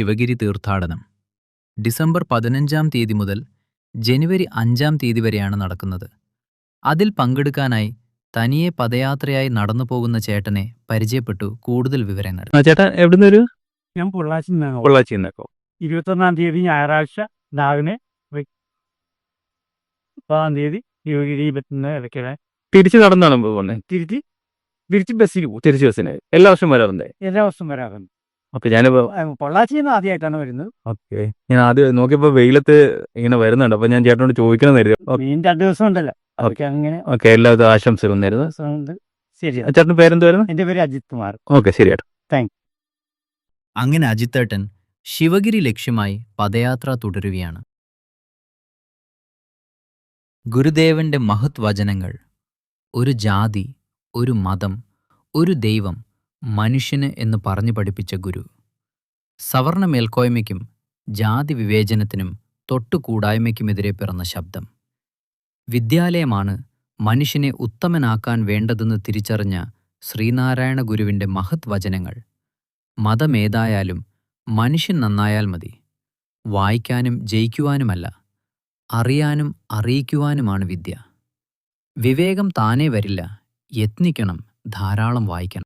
ശിവഗിരി തീർത്ഥാടനം. ഡിസംബർ പതിനഞ്ചാം തീയതി മുതൽ ജനുവരി അഞ്ചാം തീയതി വരെയാണ് നടക്കുന്നത്. അതിൽ പങ്കെടുക്കാനായി തനിയെ പദയാത്രയായി നടന്നു പോകുന്ന ചേട്ടനെ പരിചയപ്പെട്ടു കൂടുതൽ വിവരങ്ങൾ. ചേട്ടാ എവിടുന്ന് ഒരു ഞാൻ പൊള്ളാച്ചി പൊള്ളാച്ചി നിന്നേക്കോ ഇരുപത്തൊന്നാം തീയതി ഞായറാഴ്ച രാവിലെ. മുപ്പതാം തീയതി ഇടയ്ക്കിടെ തിരിച്ച് നടന്നാണ് പോകുന്നത് തിരിച്ച് തിരിച്ച് ബസ്സിൽ പോകും തിരിച്ച് ബസ്സിന്. എല്ലാ വർഷവും വരാറുണ്ട്? എല്ലാ വർഷവും വരാറുണ്ട്. ഓക്കെ ഞാനിപ്പോ ഏഹ് പൊള്ളാച്ചിയിൽ നിന്ന് ആദ്യമായിട്ടാണ് വരുന്നത്. ഓക്കെ ഞാൻ ആദ്യം നോക്കിയപ്പോ വെയിലത്ത് ഇങ്ങനെ വരുന്നുണ്ട് അപ്പൊ ഞാൻ ചേട്ടനോട് ചോദിക്കണം മീൻ രണ്ടു ദിവസം ഉണ്ടല്ലോ അങ്ങനെ ഓക്കെ എല്ലാവിധ ആശംസകളും നേരുന്നു. ശരി ചേട്ടന് പേരെന്തുവായിരുന്നു എന്റെ പേര് അജിത് കുമാർ. ഓക്കെ ശരി താങ്ക് അങ്ങനെ അജിത്തേട്ടൻ ശിവഗിരി ലക്ഷ്യമായി പദയാത്ര തുടരുകയാണ്. ഗുരുദേവന്റെ മഹത് വചനങ്ങൾ ഒരു ജാതി ഒരു മതം ഒരു ദൈവം മനുഷ്യന് എന്ന് പറഞ്ഞു പഠിപ്പിച്ച ഗുരു. സവർണ മേൽക്കോയ്മയ്ക്കും ജാതി വിവേചനത്തിനും തൊട്ടുകൂടായ്മയ്ക്കുമെതിരെ പിറന്ന ശബ്ദം. വിദ്യാലയമാണ് മനുഷ്യനെ ഉത്തമനാക്കാൻ വേണ്ടതെന്ന് തിരിച്ചറിഞ്ഞ ശ്രീനാരായണ ഗുരുവിന്റെ മഹത് വചനങ്ങൾ മതമേതായാലും മനുഷ്യൻ നന്നായാൽ മതി. വായിക്കാനും ജയിക്കുവാനുമല്ല അറിയാനും അറിയിക്കുവാനുമാണ് വിദ്യ. വിവേകം താനേ വരില്ല യത്നിക്കണം ധാരാളം വായിക്കണം.